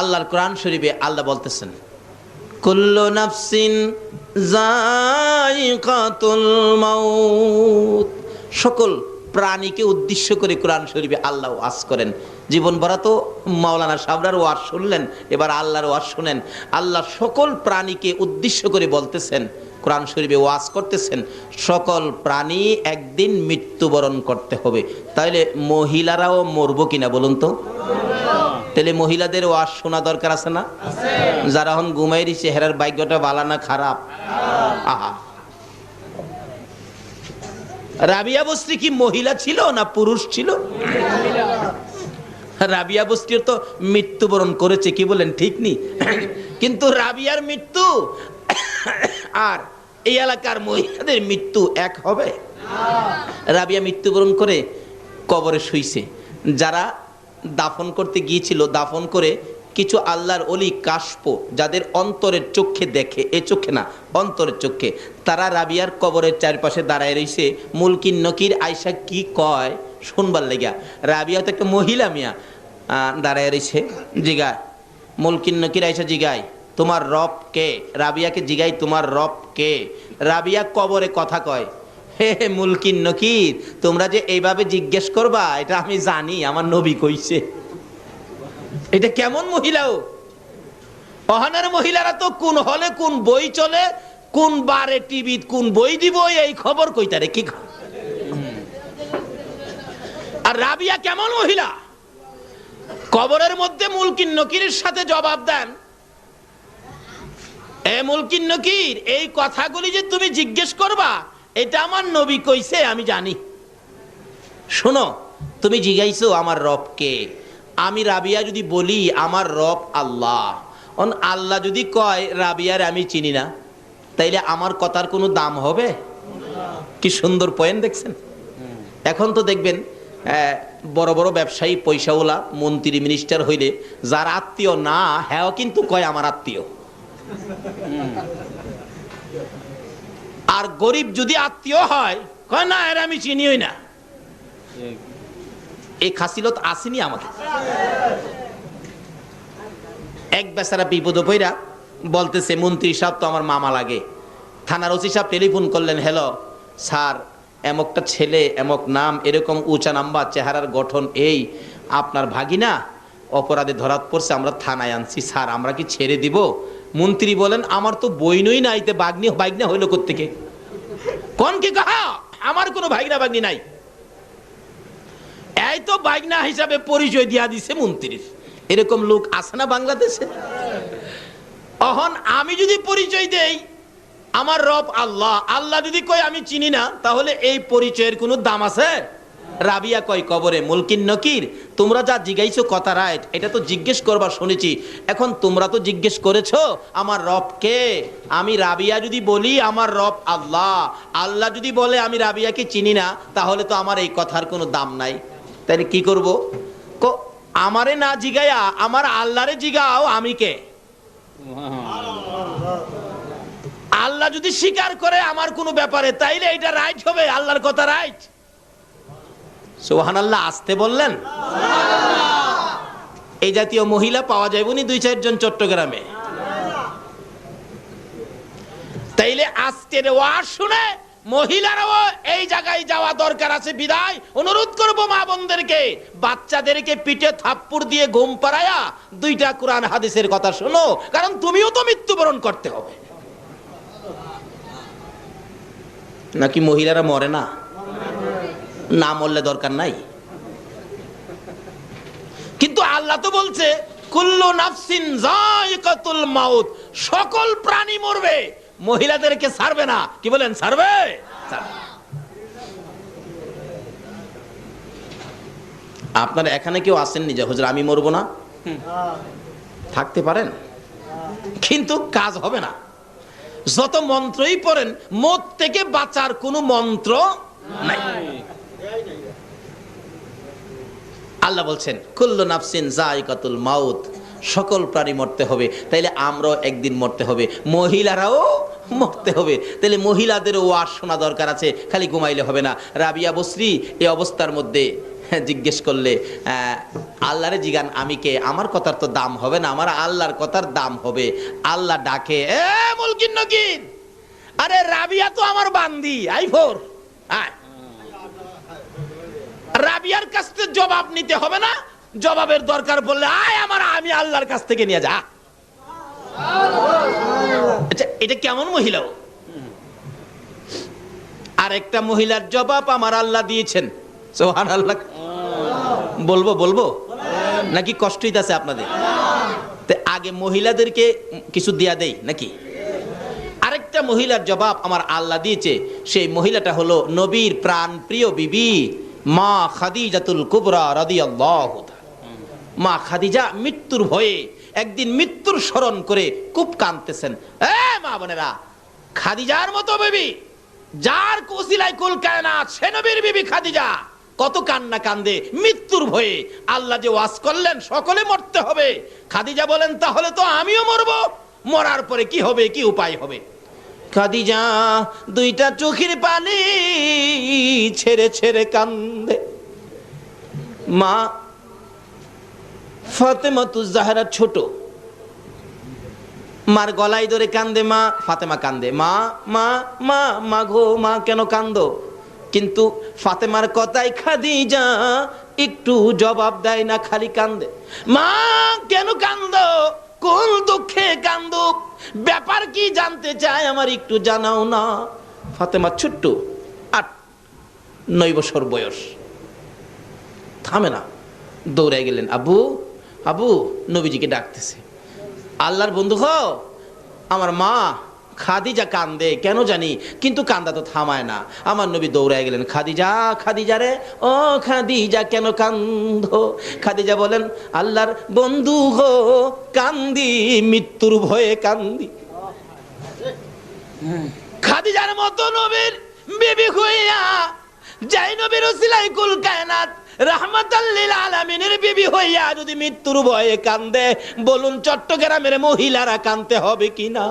আল্লাহর কোরআন শরীফে আল্লাহ বলতেছেন, কুল্লু নাফসিন মাউত। সকল প্রাণীকে উদ্দেশ্য করে কোরআন শরীফে আল্লাহ ওয়াজ করেন। জীবন ভরা তো মাওলানা সাবরার ওয়াজ শুনলেন, এবার আল্লাহর ওয়াজ শুনেন। আল্লাহ সকল প্রাণীকে উদ্দেশ্য করে বলতেছেন, কোরআন শরীফে ওয়াজ করতেছেন, সকল প্রাণী একদিন মৃত্যুবরণ করতে হবে। তাইলে মহিলারাও মরবো কিনা বলুন তো? তাহলে মহিলাদের ওয়াজ শোনা দরকার আছে না? যারা এখন ঘুমাইরি চেহারার ভাগ্যটা ভালো না খারাপ। রাবিয়া বস্ত্রী কি মহিলা ছিল না পুরুষ ছিল? রাবিয়া বস্ত্রী তো মৃত্যুবরণ করেছে, কি বলেন, ঠিক নি? কিন্তু রাবিয়ার মৃত্যু আর এই এলাকার মহিলাদের মৃত্যু এক হবে। রাবিয়া মৃত্যুবরণ করে কবরে শুইছে। যারা দাফন করতে গিয়েছিল, দাফন করে কিছু আল্লাহর অলি কাশপ যাদের অন্তরের চোখে দেখে, এ চোখে না, অন্তরের চোখে। তারা রাবিয়ার কবরের চারপাশে দাঁড়ায় রইছে মুলকিন নকির আয়সা কি কয়? শুনবার লেগা রাবিয়া তো একটা মহিলা মিয়া দাঁড়ায় রইছে জিগায়। মুলকিন নকির আয়সা জিগায়, তোমার রব কে? রাবিয়াকে জিগাই তোমার রব কে? রাবিয়া কবরে কথা কয় হে মুলকিন নকির তোমরা যে এইভাবে জিজ্ঞেস করবা, এটা আমি জানি, আমার নবী কইছে। এটা কেমন মহিলাও অহানের মহিলারা তো কোন হলে কোন বই চলে, কোন বারে টিভি কোন বই দিব, এই খবর কইতারে কি আর রাবিয়া কেমন মহিলা? কবরের মধ্যে মুলকিন নকিরের সাথে জবাব দেন। এ মুলকিন নকির, এই কথাগুলি যে তুমি জিজ্ঞেস করবা এটা আমার নবী কইছে, আমি জানি। শোনো, তুমি জিগাইছো আমার রবকে। আমি রাবিয়া যদি বলি, আমার রব আল্লাহ। অন আল্লাহ যদি কয়, রাবিয়ার আমি চিনি না, তাইলে আমার কথার কোনো দাম হবে? কি সুন্দর পয়েন্ট দেখছেন? এখন তো দেখবেন বড় বড় ব্যবসায়ী, পয়সাওয়ালা, মন্ত্রী মিনিস্টার হইলে, যার আত্মীয় না হ্যাঁ কিন্তু কয় আমার আত্মীয়। আর গরিব যদি আত্মীয় হয়, কয়, না, এর আমি চিনিই না। এই খাসিলত আসেনি আমাকে এক বেচারা বিপদ পইরা বলতেছে, মন্ত্রী সাহেব, তো আমার মামা লাগে। থানার ওসি সাহেব টেলিফোন করলেন, হ্যালো, স্যার, এমকটা ছেলে, এমক নাম, এরকম উঁচা নাম্বার, চেহারার গঠন এই, আপনার ভাগিনা? অপরাধে ধরাত পড়ছে, আমরা থানায় আনছি, স্যার, আমরা কি ছেড়ে দিব? মন্ত্রী বলেন, আমার তো বইনই নাইতে বাগনি বাইগনা হইল কোত্থেকে? কোন কি কাহা? আমার কোনো ভাগনা বাগনি নাই। এই তো বাগনা হিসাবে পরিচয় দিয়া দিছে মন্ত্রীর এরকম লোক আছে না বাংলাদেশে? অহন আমি যদি পরিচয় দেই, আমার রব আল্লাহ। আল্লাহ যদি কয়, আমি চিনি না, তাহলে এই পরিচয়ের কোনো দাম আছে? রাবিয়া কয় কবরে, মুলকিন নকির, তোমরা যা জিজ্ঞাইছো কথা রাইট, এটা তো জিজ্ঞেস করবার শুনেছি। এখন তোমরা তো জিজ্ঞেস করেছ, আমার রব কে? আমি রাবিয়া যদি বলি, আমার রব আল্লাহ। আল্লাহ যদি বলে, আমি রাবিয়াকে চিনি না, তাহলে তো আমার এই কথার কোনো দাম নাই। তাহলে কি করব? কো, আমারে না জিগায়া, আমার আল্লাহরে জিগাও আমি কে? আল্লাহ যদি স্বীকার করে আমার কোনো ব্যাপারে, তাইলে এটা রাইট হবে, আল্লাহর কথা রাইট। সোহান আল্লাহ আসতে বললেন? এই জাতীয় মহিলা পাওয়া যাবে উনি দুই চারজন চট্টগ্রামে। তাইলে আজকের ওয়াজ শুনে মহিলারাও এই জায়গায় যাওয়া দরকার আছে বিদায় অনুরোধ করব মা বোনদেরকে বাচ্চাদেরকে পিঠে থাপ্পড় দিয়ে ঘুম পাড়ায়া দুইটা কোরআন হাদিসের কথা শোনো কারণ তুমিও তো মৃত্যুবরণ করতে হবে। নাকি মহিলারা মরে না? না মরলে দরকার নাই। কিন্তু আল্লাহ তো বলছে সকল প্রাণী মরবে, মহিলাদেরকে ছাড়বে না। কি বলেন, ছাড়বে। আপনার এখানে কেউ আসেননি যে, হুজুর, আমি মরবো না থাকতে পারেন। কিন্তু কাজ হবে না। যত মন্ত্রই পড়েন মত থেকে বাঁচার কোনো মন্ত্র নাই। আল্লাহ বলছেন, কুল্লু নাফসিন জায়কাতুল মাউত। সকল প্রাণী মরতে হবে, তাইলে আমরাও একদিন মরতে হবে, মহিলারাও মরতে হবে। তাহলে মহিলাদেরও ওয়াজ শোনা দরকার আছে, খালি ঘুমাইলে হবে না। রাবিয়া বসরি এই অবস্থার মধ্যে জিজ্ঞেস করলে আল্লাহরে জিগান, আমি কে? আমার কথার তো দাম হবে না, আমার আল্লাহর কথার দাম হবে। আল্লাহ ডাকে নকিন, আরে রাবিয়া তো আমার বান্দি, আই ফোর, আয়। রাবিয়ার কাছ থেকে জবাব নিতে হবে না। জবাবের দরকার পড়লে আয় আমার, আমি আল্লাহর কাছ থেকে নিয়ে যা। আচ্ছা এটা কেমন মহিলা? ও? আরেকটা মহিলার জবাব আমার আল্লাহ দিয়েছেন। সোহান আল্লাহ বলব বলব? নাকি কষ্ট হইতাছে আপনাদের? আগে মহিলাদেরকে কিছু দিয়া দেই, নাকি? আরেকটা মহিলার জবাব আমার আল্লাহ দিয়েছে। সেই মহিলাটা হলো নবীর প্রাণ প্রিয় বিবি। মা খাদিজাতুল কুবরা রাদিয়াল্লাহু তাআলা। মা খাদিজা মৃত্যুর ভয়ে একদিন মৃত্যুর স্মরণ করে খুব কাঁদতেছেন। মা বোনেরা, খাদিজার মতো বেবি, যার কুসিলাই কুল কায়নাত, সে নবীর বিবি খাদিজা। কত কান্না কান্দে, মৃত্যুর ভয়ে আল্লাহ যে ওয়াজ করলেন, সকলে মরতে হবে। খাদিজা বলেন, তাহলে তো আমিও মরব। মরার পরে কি হবে, কি উপায় হবে? খাদিজা দুইটা চোখের পানি ছেড়ে ছেড়ে কান্দে। মা ফাতেমা তু জাহারা ছোট। মার গলায় ধরে কান্দে মা, ফাতেমা কান্দে। মা মা মা মা গো, মা কেন কান্দো? কিন্তু ফাতেমার কথাই খাদিজা একটু জবাব দেয় না, খালি কান্দে। মা, কেন কান্দো? কোন দুঃখে কান্দ ব্যাপার কি জানতে চায় আমার একটু জানাও না। ফাতেমা ছোট্ট, আট, নয় বছর বয়স। থামে না, দৌড়ায় গেলেন, আবু আবু, নবীজিকে ডাকতেছে। আল্লাহর বন্ধু হ আমার মা খাদিজা কান্দে, কেন জানি? কিন্তু কান্দা তো থামায় না। আমার নবী দৌড়ায় গেলেন, খাদিজা খাদিজা রে, ও খাদিজা কেন কান্দ? খাদিজা বলেন, আল্লাহর বন্ধু হো কান্দি, মৃত্যুর ভয়ে কান্দি। খাদিজার মতো নবীর বিবি হইয়া, যাই নবীর ওসিলাই কুল কায়নাত রাহমাতাল্লিল আলামিনের বিবি হইয়া যদি মৃত্যুর ভয়ে কান্দে, বলুন চট্টগ্রামের মহিলারা কানতে হবে কিনা?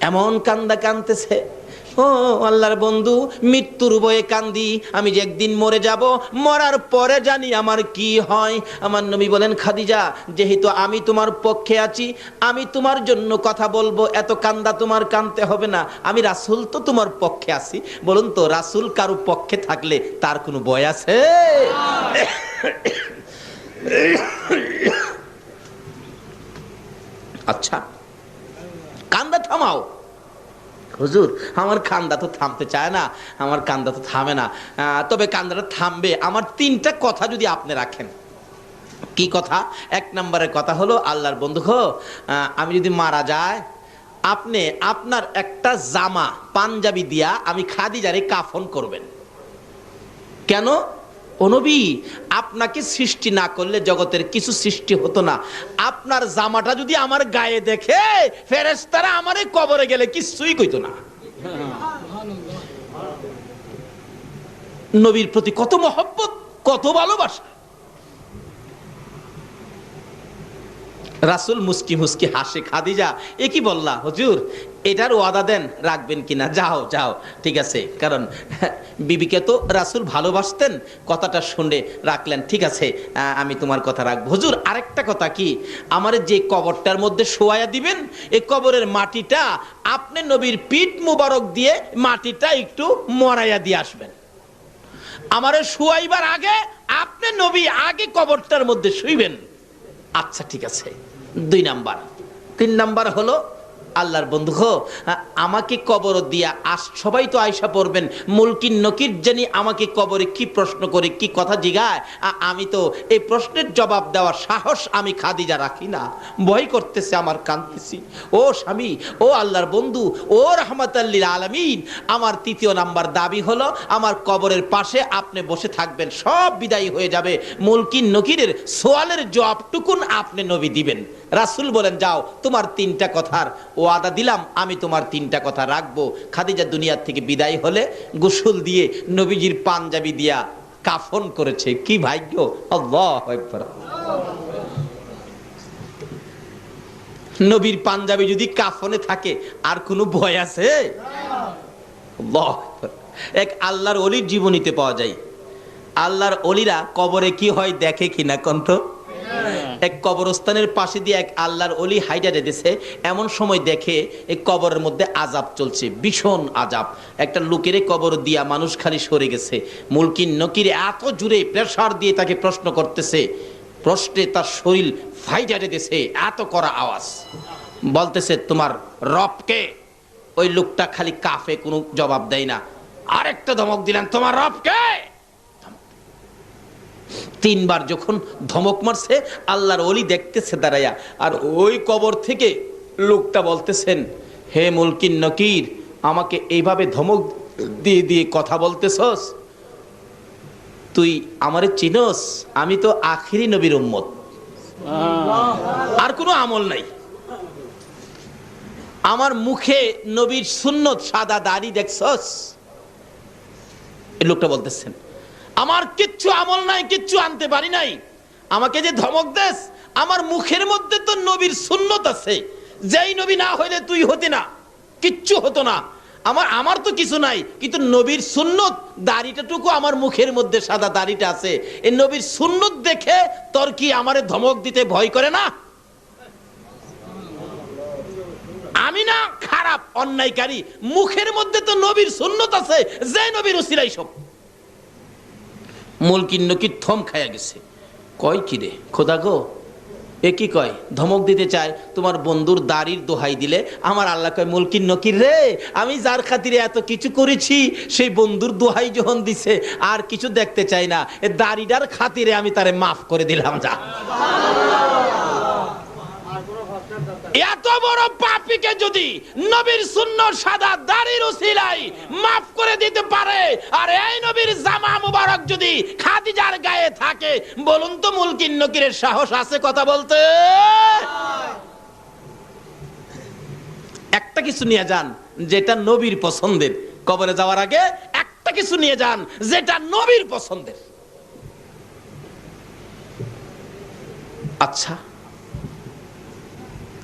এমন কান্দা কানতেছে। ও আল্লাহর বন্ধু, মৃত্যুর বয়ে কান্দি, আমি যে একদিন মরে যাব, মরার পরে জানি আমার কি হয়। আমার নবী বলেন, খাদিজা, যেহেতু আমি তোমার পক্ষে আছি, আমি তোমার জন্য কথা বলব, এত কান্দা তোমার কানতে হবে না। আমি রাসূল তো তোমার পক্ষে আছি। বলুন তো, রাসূল কারও পক্ষে থাকলে তার কোনো বয় আছে? আচ্ছা কান্দা থামাও। হুজুর, আমার কান্দা তো থামতে চায় না, আমার কান্দা তো থামে না। তবে কান্দাটা থামবে। আমার তিনটা কথা যদি আপনি রাখেন। কি কথা? এক নম্বরের কথা হলো, আল্লাহর বন্ধু আমি যদি মারা যায় আপনি আপনার একটা জামা পাঞ্জাবি দিয়া আমি খাদিজারে কাফন করবেন। কেন? অনবী আপনাকে সৃষ্টি না করলে জগতের কিছু সৃষ্টি হতো না। আপনার জামাটা যদি আমার গায়ে দেখে ফেরেস্তারা আমার কবরে গেলে কিছুই কইতো না। নবীর প্রতি কত মহব্বত, কত ভালোবাসা। রাসুল মুস্কি মুস্কি হাসে, খাদিজা, এ কি বললা? হুজুর, এটার ওয়াদা দেন, রাখবেন কিনা? যাও যাও, ঠিক আছে। কারণ, বিবিকে তো রাসুল ভালোবাসতেন, কথাটা শুনে রাখলেন, ঠিক আছে আমি তোমার কথা রাখব। হুজুর, আরেকটা কথা কি? আমার যে কবরটার মধ্যে শোয়া দিবেন এই কবরের মাটিটা আপনি নবীর পিঠ মুবারক দিয়ে মাটিটা একটু মরাইয়া দিয়ে আসবেন। আমারে শুয়াইবার আগে আপনি নবী আগে কবরটার মধ্যে শুইবেন। আচ্ছা ঠিক আছে। দুই নাম্বার। তিন নাম্বার হলো আল্লাহর বন্ধু হো আমাকে কবর দিয়া আস, সবাই তো আয়সা পড়বেন, মুলকিন নকির জানি আমাকে কবরে কি প্রশ্ন করে, কি কথা জিগায় আমি তো এই প্রশ্নের জবাব দেওয়ার সাহস আমি খাদিজা রাখি না, ভয় করতেছে আমার, কাঁদতেছি। ও স্বামী, ও আল্লাহর বন্ধু, ও রহমতাল্লিল আলমিন, আমার তৃতীয় নাম্বার দাবি হলো, আমার কবরের পাশে আপনি বসে থাকবেন, সব বিদায়ী হয়ে যাবে, মুলকিন নকিরের সোয়ালের জবাবটুকুন আপনি নবী দিবেন। রাসুল বলেন, যাও, তোমার তিনটা কথার ওয়াদা দিলাম, আমি তোমার তিনটা কথা রাখব। খাদিজা দুনিয়ার থেকে বিদায় হলে গোসল দিয়ে নবীজির পাঞ্জাবি দিয়া কাফন করেছে। কি ভাগ্য! নবীর পাঞ্জাবি যদি কাফনে থাকে, আর কোনো ভয় আছে? এক আল্লাহর অলির জীবনীতে পাওয়া যায়। আল্লাহর অলিরা কবরে কি হয়, দেখে কিনা কন্ত? এক কবরস্থানের পাশে দিয়ে এক আল্লাহর অলি হাইডা দিতেছে এমন সময় দেখে এই কবরের মধ্যে আজাব চলছে, ভীষণ আজাব একটা লোকের কবর দিয়া মানুষ খালি সরে গেছে। মুলকিন নকির এত জুড়ে প্রেসার দিয়ে তাকে প্রশ্ন করতেছে, প্রশ্নে তার শরীর ফাইটা দিতেছে এত করা আওয়াজ। বলতেছে, তোমার রবকে ওই লোকটা খালি কাফে কোনো জবাব দেয় না। আরেকটা ধমক দিলেন, তোমার রবকে তিনবার যখন ধমক মারছে, আল্লাহর অলি দেখতেছে দাঁড়াইয়া আর ওই কবর থেকে লোকটা বলতেছেন, হে মুলকিন নকির, আমাকে এইভাবে ধমক দিয়ে দিয়ে কথা বলতেছস? তুই আমারে চিনস? আমি তো আখিরি নবীর উম্মত। আর কোনো আমল নাই। আমার মুখে নবীর সুন্নত সাদা দাড়ি দেখছস? এই লোকটা বলতেছেন আমার কিচ্ছু আমল নাই, কিচ্ছু আনতে পারি নাই। আমাকে যে ধমক দেস, আমার মুখের মধ্যে তো নবীর সুন্নত আছে। যেই নবী না হইলে তুই হতে না, কিচ্ছু হতো না। আমার আমার তো কিছু নাই, কিন্তু নবীর সুন্নত, দাড়িটাটুকু আমার মুখের মধ্যে সাদা দাড়িটা আছে। এই নবীর সুন্নত দেখে তোর কি আমারে ধমক দিতে ভয় করে না? আমি না খারাপ, অন্যায়কারী, মুখের মধ্যে তো নবীর সুন্নত আছে, যে নবীর উসিলাই সব। মুলকিন নকি থম খাইয়া গেছে। কয় কি রে? খোদা গো, এ কি কয়? ধমক দিতে চায়, তোমার বন্ধুর দাড়ির দোহাই দিলে আমার আল্লাহ কয় মলকিন নকির রে? আমি যার খাতিরে এত কিছু করেছি, সেই বন্ধুর দোহাই যখন দিছে, আর কিছু দেখতে চাই না। এ দাড়িটার খাতিরে আমি তারে মাফ করে দিলাম, যা। এত বড় পাপিকে যদি নবীর শূন্য সাদা দাড়ির উসিলাই মাফ করে দিতে পারে, আর এই নবীর জামা মুবারক যদি খাদিজার গায়ে থাকে, বলুন তো মুলকিন নকিরের সাহস আছে কথা বলতে? একটা কিছু নিয়ে যান যেটা নবীর পছন্দের। কবরে যাওয়ার আগে একটা কিছু নিয়ে যান যেটা নবীর পছন্দের। আচ্ছা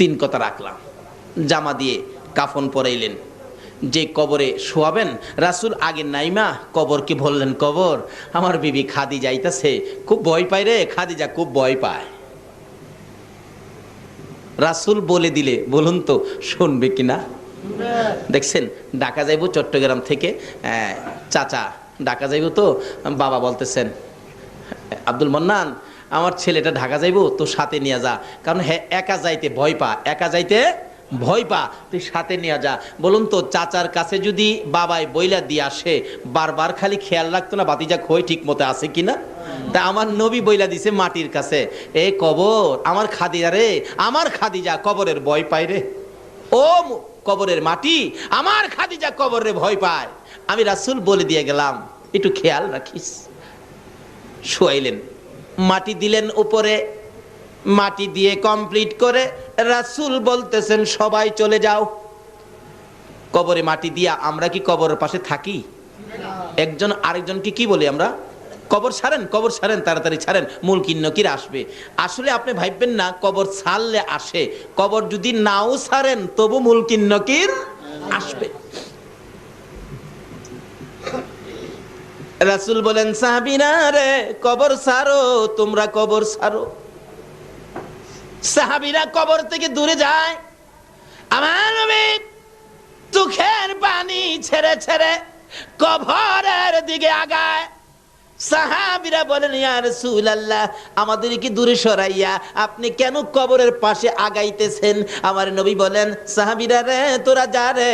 তিন কথা রাখলাম। জামা দিয়ে কাফন পরাইলেন। যে কবরে শোয়াবেন, রাসুল আগে নাইমা কবরকে বললেন, কবর, আমার বিবি খাদি যাইতাছে খুব ভয় পায় রে, খাদিজা খুব ভয় পায়। রাসুল বলে দিলে, বলুন তো, শুনবে কিনা? দেখছেন ডাকা যাইব চট্টগ্রাম থেকে চাচা ডাকা যাইব তো, বাবা বলতেছেন, আব্দুল মন্নান আমার ছেলেটা ঢাকা যাইব তো সাথে নিয়ে যা। কারণ হ্যাঁ একা যাইতে ভয় পা, একা যাইতে ভয় পা, তুই সাথে নিয়ে যা। বলুন তো, চাচার কাছে যদি বাবাই বইলা দিয়ে আসে, বারবার খালি খেয়াল রাখতো না, বাতিজা খই ঠিক মতো আছে কিনা? তা আমার নবী বইলা দিছে মাটির কাছে, এ কবর, আমার খাদিজা রে, আমার খাদিজা কবরের ভয় পায় রে। ও কবরের মাটি, আমার খাদিজা কবরের ভয় পায়। আমি রাসূল বলে দিয়ে গেলাম, একটু খেয়াল রাখিস। শোয়াইলেন। মাটি দিলেন উপরে, মাটি দিয়ে কমপ্লিট করে রাসূল বলতেছেন, সবাই চলে যাও। কবরে মাটি দিয়া আমরা কি কবরের পাশে থাকি? একজন আরেকজনকে কি বলি আমরা? কবর ছাড়েন কবর ছাড়েন, তাড়াতাড়ি ছাড়েন, মূল কিন্নকির আসবে। আসলে আপনি ভাববেন না, কবর ছাড়লে আসে। কবর যদি নাও ছাড়েন, তবু মূল কিন্নকির আসবে। রাসূল বলেন সাহাবিনা রে, কবর সারো তোমরা কবর সারো সাহাবিরা কবর থেকে দূরে যায়। আমার চোখের পানি ছেড়ে ছেড়ে কবরের দিকে আগায়। সাহাবিরা বলেন ইয়া রাসূলুল্লাহ আমাদের কি দূরে সরাইয়া আপনি কেন কবরের পাশে আগাইতেছেন? আমার নবী বলেন সাহাবিরা রে তোরা যা রে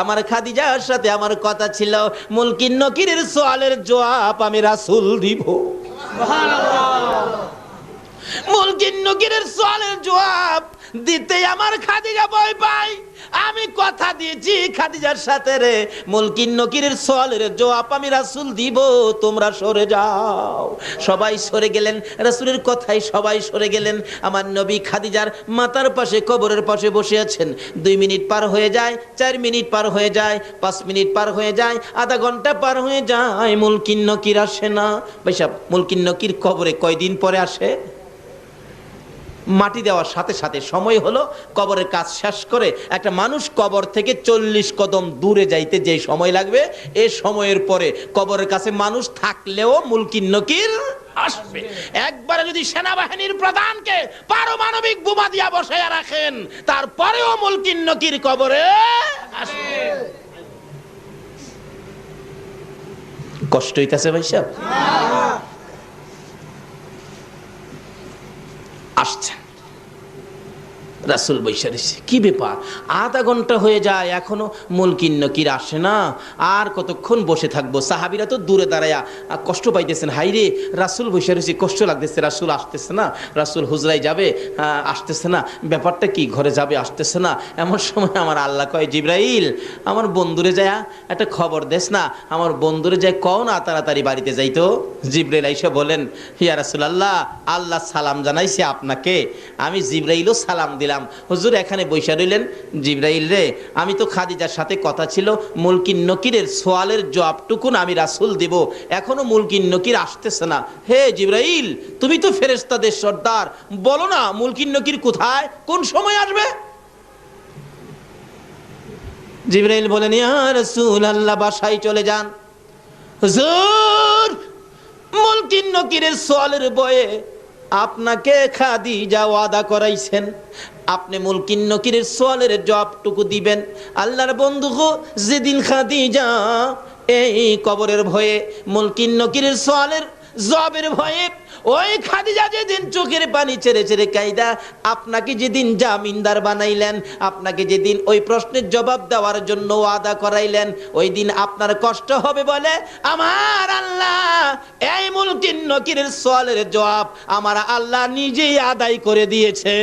আমার খাদিজার সাথে আমার কথা ছিল। মুলকিন নকিরের সোয়ালের জবাব আমি রাসূল দিব। মুলকিন নকিরের সোয়ালের জবাব দিতে আমার খাদিজা ভয় পাই আমি কথা দিয়েছি খাদিজার সাথে রে। মুলকিন নকিরের সোয়ালের জবাব আমি রাসূল দিব, তোমরা সরে যাও। সবাই সরে গেলেন, রাসূলের কথাই সবাই সরে গেলেন। আমার নবী খাদিজার মাতার পাশে, কবরের পাশে বসে আছেন। দুই মিনিট পার হয়ে যায়, চার মিনিট পার হয়ে যায়, পাঁচ মিনিট পার হয়ে যায়, আধা ঘণ্টা পার হয়ে যায়। মুলকিন নকির আসে না। ভাইসাব মুলকিন নকির কবরে কয়দিন পরে আসে? মাটি দেওয়ার সাথে সাথে সময় হলো, কবরের কাজ শেষ করে একটা মানুষ কবর থেকে চল্লিশ কদম দূরে যাইতে যে সময় লাগবে, এ সময়ের পরে কবরের কাছে মানুষ থাকলেও মুলকিন নকির আসবে। একবারে যদি সেনাবাহিনীর প্রধানকে পারমাণবিক বোমা দিয়া বসাইয়া রাখেন, তারপরেও মুলকিন নকির কবরে আসবে। কষ্ট হইতাছে ভাই আসছেন। রাসুল বৈশারিস কি ব্যাপার? আধা ঘণ্টা হয়ে যায়, এখনও মুলকিন নকির আসে না। আর কতক্ষণ বসে থাকব? সাহাবিরা তো দূরে দাঁড়ায়া কষ্ট পাইতেছেন। হাইরে, রাসুল বৈশারিসি কষ্ট লাগতেছে, রাসুল আসতেছে না। রাসুল হুজরাই যাবে আসতেছে না। ব্যাপারটা কি? ঘরে যাবে, আসতেছে না। এমন সময় আমার আল্লাহ কয়, জিব্রাইল, আমার বন্ধুরে যায় একটা খবর দেস না। আমার বন্ধুরে যায় কও না তাড়াতাড়ি বাড়িতে যাইতো জিব্রাইল আইসা বলেন হিয়া রাসুল আল্লাহ আল্লাহ সালাম জানাইছে আপনাকে। আমি জিব্রাইলও সালাম দিলাম হুজুর, এখানে বৈশা রইলেন জিব্রাইল রে। আমি তো খাদিজার সাথে কথা ছিল, মুলকিন নকিরের সোয়ালের জবাবটুকুন আমি রাসুল দেব। এখনও মুলকিন নকির আসতেছে না। হে জিব্রাইল, তুমি তো ফেরেস্তাদের সর্দার। বলো না, মুলকিন নকির কোথায়? কোন সময় আসবে? জিব্রাইল বলেন রাসূল আল্লাহ বাসায় চলে যান। হুজুর, মুলকিন নকিরের সোয়ালের বয়ে আপনাকে খাদিজা ওয়াদা করাইছেন। আপনি মুলকিন নকিরের সোয়ালের জবটুকু দিবেন। আল্লাহর বন্ধু যেদিন খাদিজা এই কবরের ভয়ে মুলকিন নকিরের সোয়ালের জবের ভয়ে ওই খাদিজা যেদিন চোখের পানি ছেড়ে ছেড়ে কায়দা আপনাকে যেদিন জামিনদার বানাইলেন, আপনাকে যেদিন ওই প্রশ্নের জবাব দেওয়ার জন্য ওয়াদা করাইলেন, ওই দিন আপনার কষ্ট হবে বলে, আমার আল্লাহ, এই মুলকিন নকিরের সোয়ালের জবাব আমার আল্লাহ নিজেই আদায় করে দিয়েছে।